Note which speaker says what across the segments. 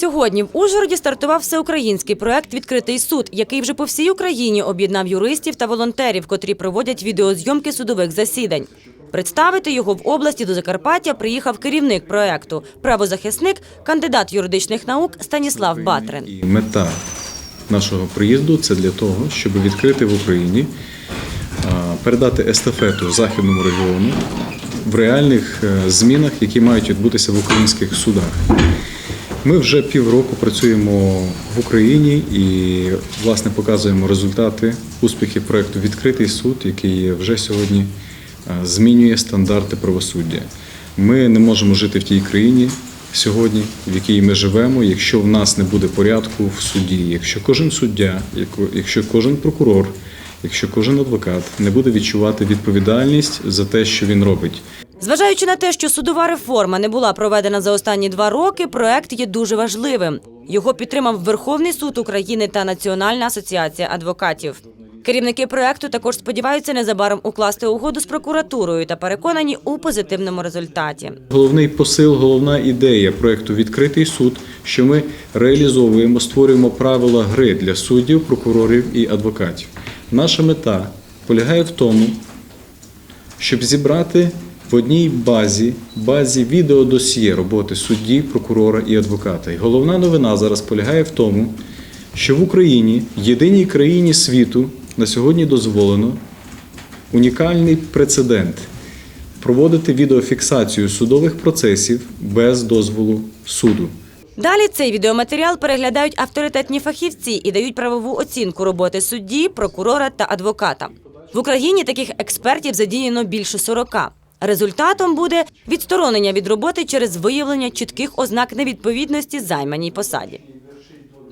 Speaker 1: Сьогодні в Ужгороді стартував всеукраїнський проект Відкритий суд, який вже по всій Україні об'єднав юристів та волонтерів, котрі проводять відеозйомки судових засідань. Представити його в області до Закарпаття приїхав керівник проекту, правозахисник, кандидат юридичних наук Станіслав Батрин.
Speaker 2: Мета нашого приїзду це для того, щоб відкрити в Україні, передати естафету західному регіону в реальних е, змінах, які мають відбутися в українських судах. Ми вже півроку працюємо в Україні і власне показуємо результати успіхів проекту Відкритий суд, який вже сьогодні е, змінює стандарти правосуддя. Ми не можемо жити в тій країні сьогодні, в якій ми живемо, якщо в нас не буде порядку в суді, якщо кожен суддя, якщо кожен прокурор, якщо кожен адвокат не буде відчувати відповідальність за те, що він робить.
Speaker 1: Зважаючи на те, що судова реформа не була проведена за останні два роки, проект є дуже важливим. Його підтримав Верховний суд України та Національна асоціація адвокатів. Керівники проекту також сподіваються незабаром укласти угоду з прокуратурою та переконані у позитивному результаті.
Speaker 2: Головний посил, головна ідея проекту Відкритий суд, що ми реалізовуємо, створюємо правила гри для суддів, прокурорів і адвокатів. Наша мета полягає в тому, щоб зібрати в одній базі, базі відеодосьє роботи судді, прокурора і адвоката. І головна новина зараз полягає в тому, що в Україні, єдиній країні світу, на сьогодні дозволено унікальний прецедент проводити відеофіксацію судових процесів без дозволу суду.
Speaker 1: Далі цей відеоматеріал переглядають авторитетні фахівці і дають правову оцінку роботи судді, прокурора та адвоката. В Україні таких експертів задіяно більше 40. Результатом буде відсторонення від роботи через виявлення чітких ознак невідповідності займаній посаді.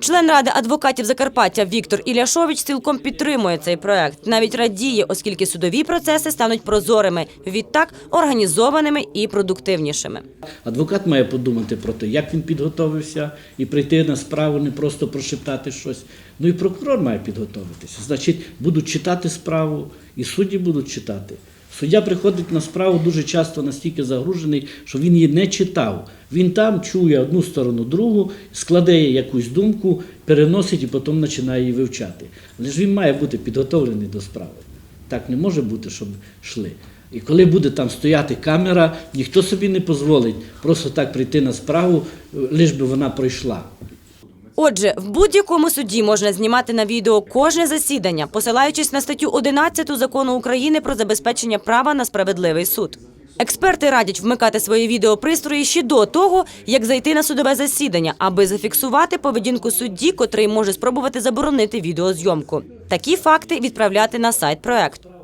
Speaker 1: Член ради адвокатів Закарпаття Віктор Іляшович цілком підтримує цей проект. Навіть радіє, оскільки судові процеси стануть прозорими, відтак організованими і продуктивнішими.
Speaker 3: Адвокат має подумати про те, як він підготовився і прийти на справу, не просто прошептати щось. Ну і прокурор має підготовитися. Значить, будуть читати справу, і судді будуть читати. Суддя приходить на справу дуже часто настільки загружений, що він її не читав. Він там чує одну сторону, другу, складе якусь думку, переносить і потім починає її вивчати. Але ж він має бути підготовлений до справи. Так не може бути, щоб йшли. І коли буде там стояти камера, ніхто собі не дозволить просто так прийти на справу, лиш би вона пройшла.
Speaker 1: Отже, в будь-якому суді можна знімати на відео кожне засідання, посилаючись на статтю 11 закону України про забезпечення права на справедливий суд. Експерти радять вмикати свої відеопристрої ще до того, як зайти на судове засідання, аби зафіксувати поведінку судді, котрий може спробувати заборонити відеозйомку. Такі факти відправляти на сайт проекту.